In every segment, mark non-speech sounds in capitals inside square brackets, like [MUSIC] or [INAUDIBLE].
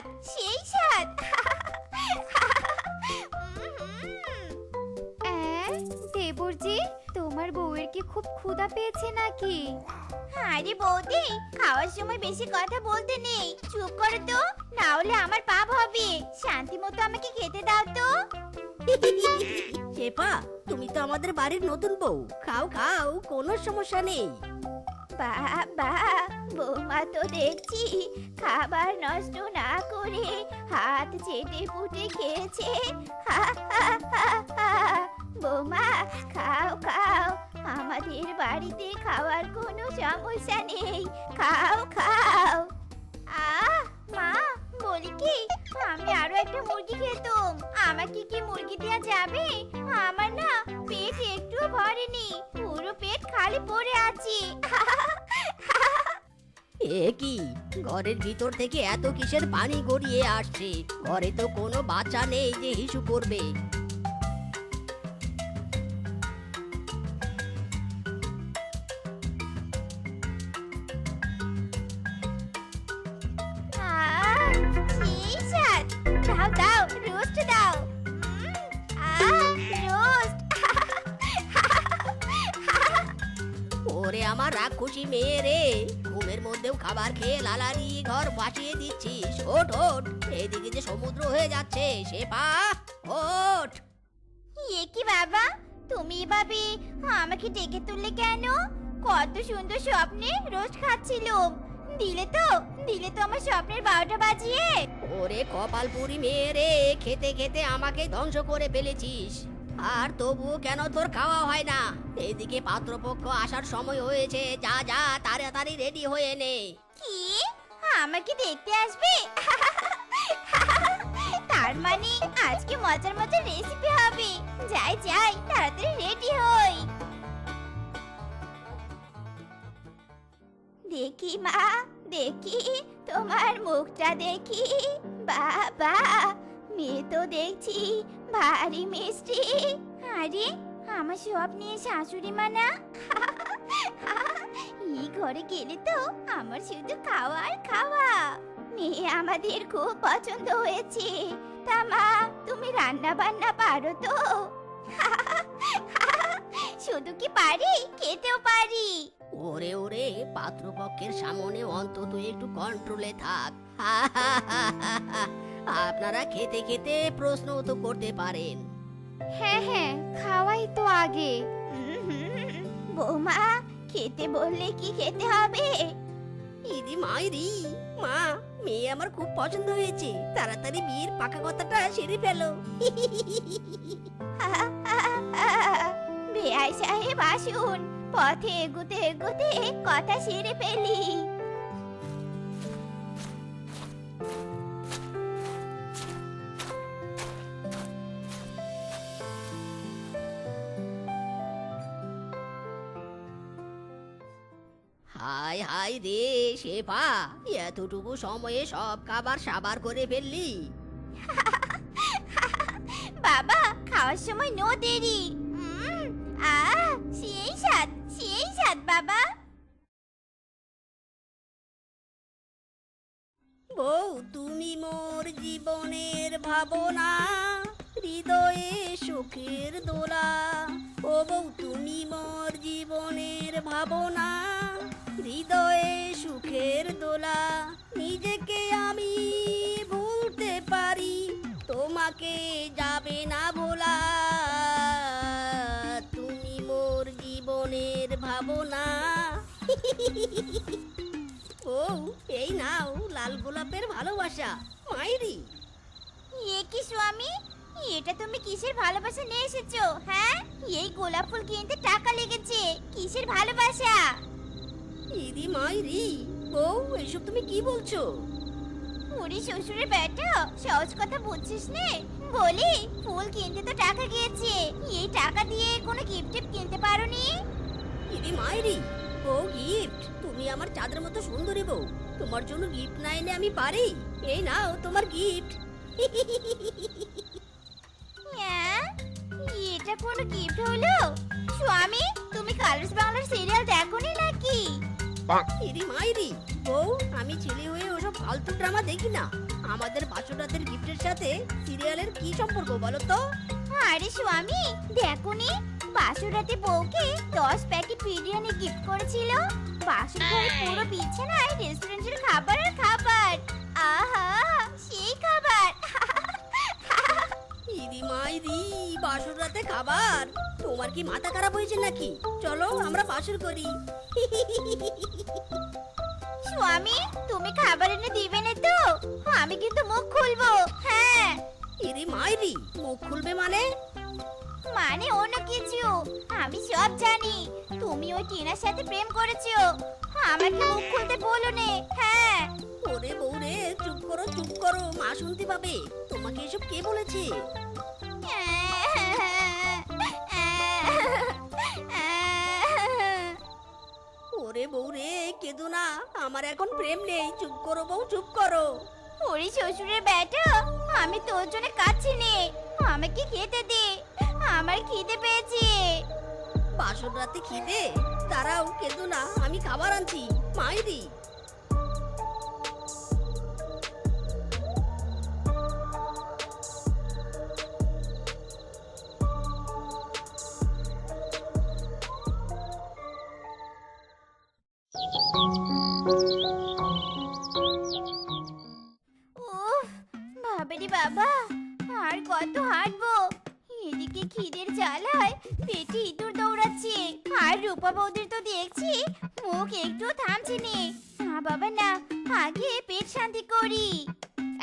স্বাদ সেই স্বাদ দেবরজি তোমার বউয়ের কি খুব ক্ষুধা পেয়েছে নাকি? আরে বৌদি খাওয়ার সময় বেশি কথা বলতে নেই। চুপ করো তো না হলে আমার পাপ হবে। শান্তি মতো আমাকে খেতে দাও তো। [LAUGHS] শেফা তুমি তো আমাদের বাড়ির নতুন বউ। খাও খাও কোনো সমস্যা নেই। বাবা বৌমা তো দেখছি খাবার নষ্ট না করে হাত চেটে পুটে খেয়েছে। বৌমা, খাও খাও, আমাদের বাড়িতে খাওয়ার কোনো সমস্যা নেই। খাও খাও। আহ, মা, বলি কি, আমি আরও একটা মুরগি খেতাম। আমাকে কি মুরগি দেওয়া যাবে? আমার না পেট একটু ভরেনি, পুরো পেট খালি পড়ে আছি। [LAUGHS] এ কি? ঘরের ভিতর থেকে এত কিসের পানি গড়িয়ে আসছে? ঘরে তো কোনো বাচ্চা নেই যে হিসু করবে। আমার রাক্ষসী মেয়ে রে। ঘুমের মধ্যেও খাবার খেয়ে লালারি ঘর বাঁচিয়ে দিচ্ছিস ওঠ ওঠ। এদিকে যে সমুদ্র হয়ে যাচ্ছে শেফা ওঠ। এ কি বাবা? তুমি এভাবে আমাকে ডেকে তুললে কেন? কত সুন্দর স্বপ্নে রোজ খাচ্ছিলাম দিলে তো দিলে তো আমার স্বপ্নের বারোটা বাজিয়ে। ওরে কপালপুরি মেয়ে রে খেতে খেতে আমাকে ধ্বংস করে ফেলেছিস। আর তবুও কেন তোর খাওয়া হয় না? এদিকে পাত্রপক্ষ আসার সময় হয়েছে, যা যা, তাড়াতাড়ি রেডি হয়ে নে। কি? আমাকে দেখতে আসবে? তার মানে আজকে মজার মজার রেসিপি হবে। যাই যাই, তাড়াতাড়ি রেডি হই। দেখি, মা, দেখি, তোমার মুখটা দেখি। বাবা, মেয়ে তো দেখছি ভারী মিষ্টি। আরে, আমার সব নিয়ে শাশুড়ি মা না? [LAUGHS] এই ঘরে গেলে তো আমার শুধু খাওয়া আর খাওয়া। মেয়ে আমাদের খুব পছন্দ হয়েছে। তা মা, তুমি রান্না বান্না পারো তো? [LAUGHS] শুধু কি পারি? খেতেও পারি। ওরে ওরে, পাত্রপক্ষের সামনে অন্তত একটু কন্ট্রোলে থাক। [LAUGHS] আপনারা খেতে খেতে প্রশ্ন তো করতে পারেন। হ্যাঁ হ্যাঁ খাওয়াই তো আগে। বৌমা খেতে বললে কি খেতে হবে? ইদি মাইরি মা মেয়ে আমার খুব পছন্দ হয়েছে। তাড়াতাড়ি বিয়ের পাকা কথাটা সেরে ফেলো। বেআই সাহেব আসুন। পথে এগুতে এগুতে কথা সেরে ফেলি। হাই হাই রে শেফা এতটুকু সময়ে সব খাবার সাবার করে ফেললি। [LAUGHS] বাবা খাওয়ার সময় নো দেরি। উম, আহ সেই স্বাদ সেই স্বাদ বাবা। বউ তুমি মোর জীবনের ভাবনা হৃদয়ে সুখের দোলা। ও বউ তুমি মোর জীবনের ভাবনা নিজেকে আমি ভুলতে পারি। তোমাকে যাবে না ভোলা। তুমি মোর জীবনের ভাবনা। ও এই নাও লাল গোলাপের ভালোবাসা। মাইরি। এ কি স্বামী? এটা তুমি কিসের ভালোবাসা নিয়ে এসেছ হ্যাঁ? এই গোলাপ ফুল কিনতে টাকা লেগেছে কিসের ভালোবাসা? ইদি মাইরি। ও এসব তুমি কি বলছো? ওরে শ্বশুরের বেটা সহজ কথা বুঝছিস নে। বলি ফুল কিনতে তো টাকা গিয়েছে। এই টাকা দিয়ে কোনো গিফট কিনতে পারোনি? ইদি মাইরি ও গিফট তুমি আমার চাঁদের মতো সুন্দরী বউ। তোমার জন্য গিফট না এনে আমি পারি। এই নাও তোমার গিফট হ্যাঁ? এটা কোনো গিফট হলো? স্বামী তুমি কালার্স বাংলার সিরিয়াল দেখোনি নাকি? ইদি মাইরি বউ আমি ছেলে হয়ে ওসব ফালতু ড্রামা দেখি না। আমাদের বাসর রাতের গিফটের সাথে সিরিয়ালের কি সম্পর্ক বলো তো? আরে স্বামী দেখোনি বাসুরাতে বউকে দশ প্যাকেট বিরিয়ানি গিফট করেছিল। বাসুর ঘরে পুরো বিছানায় রেস্টুরেন্টের খাবার আর খাবার। আহা সেই খাবার। ইদি মাইদি বাসর রাতে খাবার? তোমার কি মাথা খারাপ হয়েছে নাকি? চলো আমরা বাসর করি। স্বামী তুমি খাবার এনে দিবে না তো? আমি কিন্তু মুখ খুলবো। হ্যাঁ। ইদি মাইদি মুখ খুলবে মানে? মানে অন্য কিছু। আমি সব জানি। তুমি ওই টিনার সাথে প্রেম করেছ। আমাকে মুখ খুলতে বলো নে। হ্যাঁ। ওরে বউরে চুপ করো চুপ করো। মা শুনতে পাবে। তোমাকে এসব কে বলেছে? ওরে বউ রে কেঁদো না। আমার এখন প্রেম নেই। চুপ করো বউ চুপ করো। ওরে শ্বশুরের বেটা আমি তোর জন্য কাচ্ছি নে। আমাকে খেতে দে। আমার খিদে পেয়েছে। বাসর রাতে খিদে? তারাও কেঁদো না। আমি খাবার আনছি। মাইরি।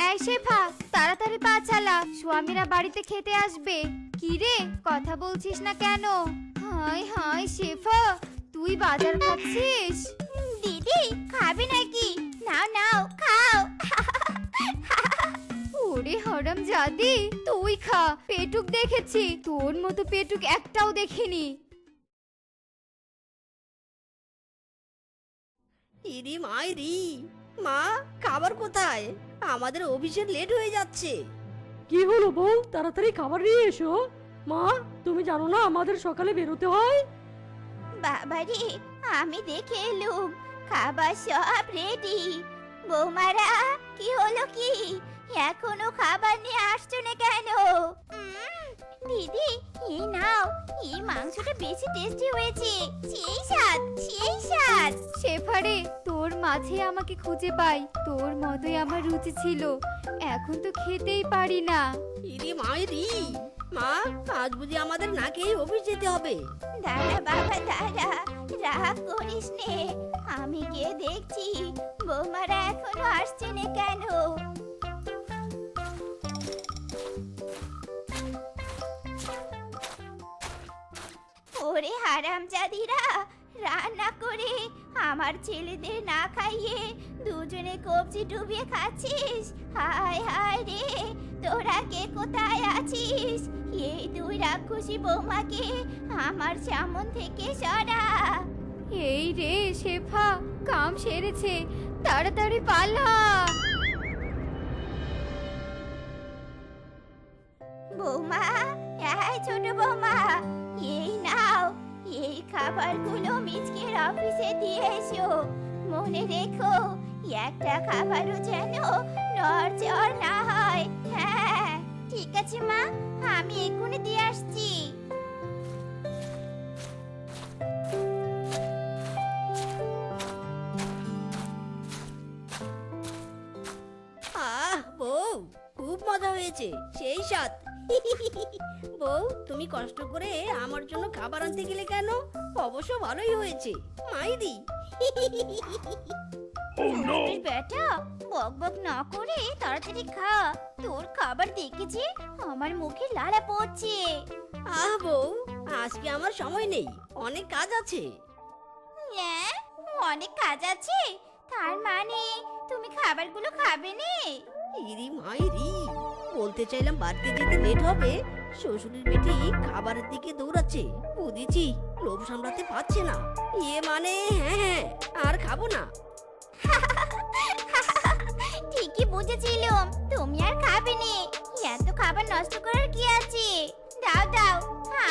এই শেফা তাড়াতাড়ি পা চালা। স্বামীরা বাড়িতে খেতে আসবে। কি রে কথা বলছিস না কেন? হাই হাই শেফা তুই বাজার খাচ্ছিস? দিদি খাবে নাকি? নাও নাও খাও। ওরে হরম জাদি তুই খা। পেটুক দেখেছি তোর মতো পেটুক একটাও দেখিনি। ইরি মাইরি। মা খাবার কোথায়? আমাদের অফিসের লেট হয়ে যাচ্ছে। কি হলো বউ? তাড়াতাড়ি খাবার নিয়ে এসো। মা তুমি জানো না আমাদের সকালে বেরোতে হয়? বাবারে আমি দেখে এলুম খাবার সব রেডি বৌমারা কি হলো কি? এখনও খাবার নিয়ে আসছো না কেন? দিদি এই নাও এই মাংসটা বেশি টেস্টি হয়েছে। সেই স্বাদ সেই স্বাদ। শেফারে তোর মাঝে আমাকে খুঁজে পাই তোর মতোই আমার রুচি ছিল। এখন তো খেতেই পারি না। ইরি মাইরি মা আজ বুঝি আমাদের না খেয়ে অফিস যেতে হবে। দাঁড়া বাবা দাঁড়া রাগ করিস নে। আমি গিয়ে দেখছি বৌমারা এখনও আসছে না কেন? ওরে হারামজাদিরা রান্না করে আমার ছেলেদের না খাইয়ে দুজনে কবজি ডুবিয়ে খাচ্ছিস? হায় হায় রে তোরা কে কোথায় আছিস? এই দুই রাক্ষসী বৌমাকে আমার সামন থেকে সরা। এই রে শেফা কাম সেরেছে তাড়াতাড়ি পালা। বৌমা এই ছোট বৌমা নাও, এই খাবারগুলো মিচকের অফিসে দিয়ে এসো। মনে রেখো, একটা খাবারও যেন নড়চড় না হয়। হ্যাঁ ঠিক আছে মা, আমি এক্ষুনি দিয়ে আসছি। আহ, বউ, খুব মজা হয়েছে, সেই সাথ [LAUGHS] বউ তুমি কষ্ট করে আমার জন্য খাবার আনতে গেলে কেন? অবশ্য ভালোই হয়েছে। মাইরি ছোট্ট বেটা বক বক না করে তাড়াতাড়ি খা। তোর খাবার দেখেছি আমার মুখে লালা পড়ছে। আহ বউ আজকে আমার সময় নেই। অনেক কাজ আছে। হ্যাঁ অনেক কাজ আছে। তার মানে তুমি খাবারগুলো খাবে নে। ইরি মাইরি। বলতে চাইলাম বাড়িতে যেতে লেট হবে, শ্বশুরের বেটি খাবারের দিকে দৌড়াচ্ছে। বুঝেছি, লোভ সামলাতে পারছে না। ইয়ে মানে হ্যাঁ হ্যাঁ আর খাব না। [LAUGHS] ঠিকই বুঝেছিলাম, তুমি আর খাবে নে এত খাবার নষ্ট করার কি আছে? দাও দাও,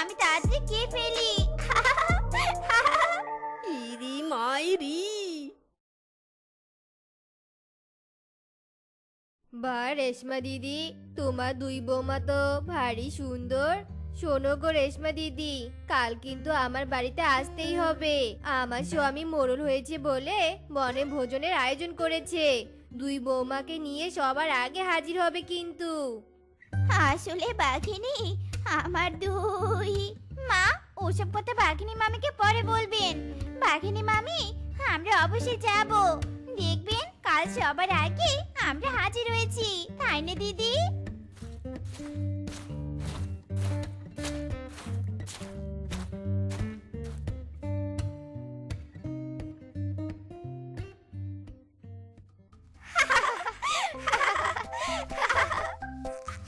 আমি তাড়াতাড়ি খেয়ে ফেলি। বা রেশমা দিদি, তোমার দুই বৌমা তো ভারী সুন্দর। শোনো গো রেশমা দিদি, কাল কিন্তু আমার বাড়িতে আসতেই হবে। আমার স্বামী মোড়ল হয়েছে বলে বনে ভোজনের আয়োজন করেছে। দুই বৌমাকে নিয়ে সবার আগে হাজির হবে কিন্তু। আসলে বাঘিনী, আমার দুই মা, ওসব কথা বাঘিনী মামিকে পরে বলবেন। বাঘিনী মামি, আমরা অবশ্যই যাব। দেখবেন কাল সবার আগে আমরা হাজির হয়েছি, তাই না, দিদি?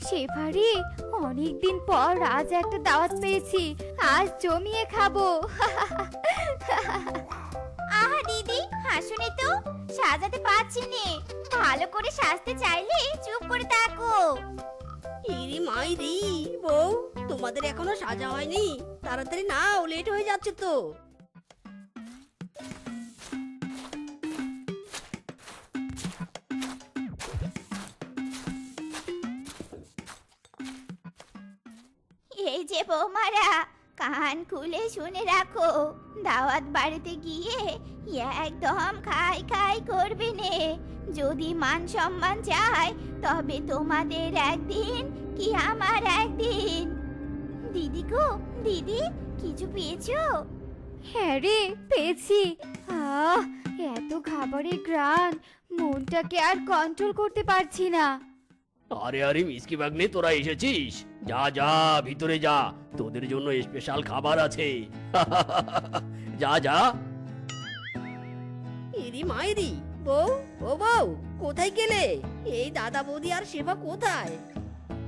শেফারি, অনেকদিন পর আজ একটা দাওয়াত পেয়েছি, আজ জমিয়ে খাব। আহা, দিদি, হাসুনি তো। সাজাতে পারছি নে। ভালো করে সাজতে চাইলে চুপ করে থাকো। ইরি মাইরি বউ তোমাদের এখনও সাজা হয়নি। তাড়াতাড়ি নাও লেট হয়ে যাচ্ছে তো। এই যে বৌমারা কান খুলে শুনে রাখো, দাওয়াত বাড়িতে গিয়ে একদম খাই খাই করবে নে। যদি মান সম্মান চায় তবে তোমাদের একদিন কি আমার একদিন? দিদি গো, দিদি, কিছু পেয়েছ? হ্যাঁ রে, পেয়েছি। আহ, এত খাবারের গ্রান মনটাকে আর কন্ট্রোল করতে পারছি না। আরে আরে মিসকি বাগনে তোরা এসেছিস? যা যা ভিতরে যা। তোদের জন্য স্পেশাল খাবার আছে। [LAUGHS] যা যা। ইরি মাইরি বউ ও বউ কোথায় গেলে? এই দাদা বৌদি আর সেবা কোথায়?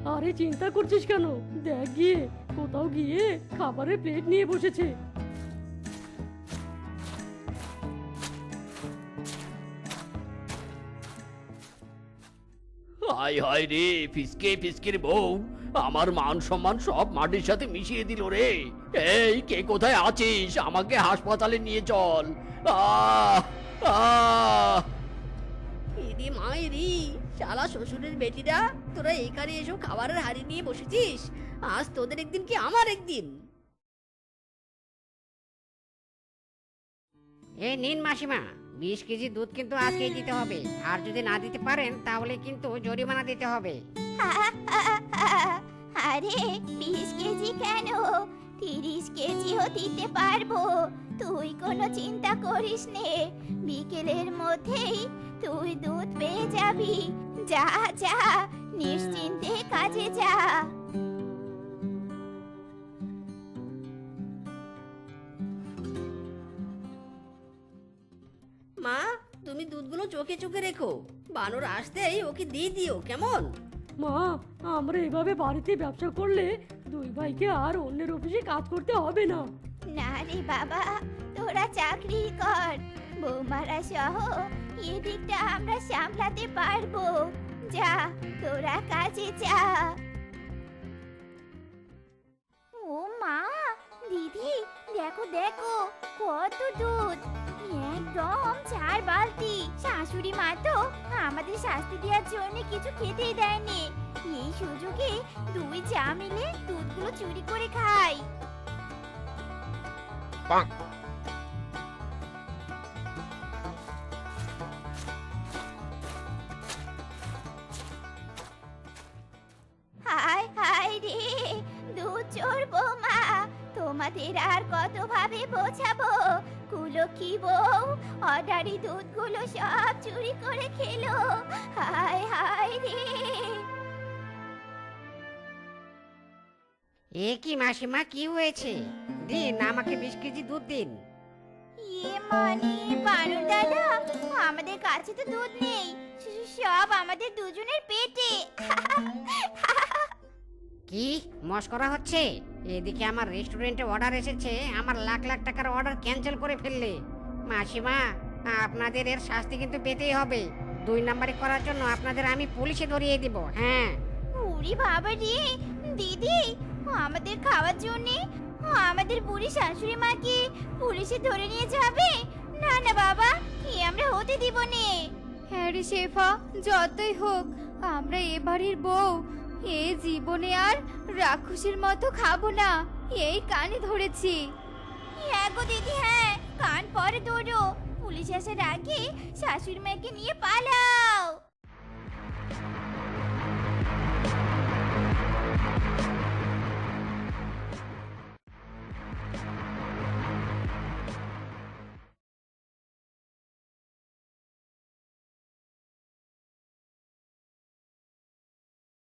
আরে চিন্তা করছিস কেন? দেখ গিয়ে কোথাও গিয়ে খাবারের প্লেট নিয়ে বসেছে। হায় হায় রে ফিসকে ফিসকির বউ। আমার মান সম্মান সব মাটির সাথে মিশিয়ে দিল রে। এই কে কোথায় আছিস? আমাকে হাসপাতালে নিয়ে চল। আহ শালা শ্বশুরের বেটিরা তোরা এখানে এসব খাবারের হাড়ি নিয়ে বসেছিস? আজ তোদের একদিন কি আমার একদিন? এই নিন মাসিমা বিশ কেজি দুধ কিন্তু আজকেই দিতে হবে। আর যদি না দিতে পারেন, তাহলে কিন্তু জরিমানা দিতে হবে। [LAUGHS] আরে, বিশ কেজি কেন? তিরিশ কেজিও দিতে পারব। তুই কোনো চিন্তা করিস নে। বিকেলের মধ্যেই তুই দুধ পেয়ে যাবি। যা যা, নিশ্চিন্তে কাজে যা। তুমি দুধগুলো চোখে চোখে রেখো। বানর আসতেই ওকে দিয়ে দিও কেমন? মা আমরা এভাবে বাড়িতে ব্যবসা করলে দুই ভাইকে আর অন্যের অফিসে কাজ করতে হবে না। না রে বাবা তোরা চাকরি কর। বৌমারা সহ এদিকটা আমরা সামলাতে পারব। যা তোরা কাজে যা। ও মা দিদি দেখো দেখো কত দুধ। একদম চার বালতি। শাশুড়ি মা তো আমাদের শাস্তি দেওয়ার জন্য কিছু খেতেই দেয়নি। এই সুযোগে দুই চা মিলে দুধগুলো চুরি করে খাই। হায় হায় রে দুধ চোর বৌমা। তোমাদের আর কত ভাবে বোঝাবো? কুলো কি বউ? অর্ডারি দুধগুলো সব চুরি করে খেলো। হায় হায় রে। এ কি মাসিমা কি হয়েছে? দিন আমাকে বিশ কেজি দুধ দিন। ইয়ে মানে বানর দাদা আমাদের কাছে তো দুধ নেই। সব আমাদের দুজনের পেটে। [LAUGHS] কি? মস্করা হচ্ছে? এদিকে আমার রেস্টুরেন্টে অর্ডার এসেছে আমার লাখ লাখ টাকার অর্ডার ক্যান্সেল করে ফেললে। মাসিমা আপনাদের এর শাস্তি কিন্তু পেতেই হবে। দুই নাম্বারি করার জন্য আপনাদের আমি পুলিশে ধরিয়ে দিব হ্যাঁ। উড়ি বাবা রে দিদি আমাদের খাওয়ার জন্য আমাদের বুড়ি শাশুড়ি মাকে পুলিশে ধরে নিয়ে যাবে? না না বাবা কি আমরা হতে দিব নে। হ্যাঁ রে শেফা যতই হোক আমরা এ বাড়ির বউ এ জীবনে আর রাক্ষসের মতো খাব না। এই কানে ধরেছি। হ্যাঁ গো দিদি হ্যাঁ কান পরে ধরো। পুলিশ আসার আগে শাশুড়ি মাকে নিয়ে পালাও।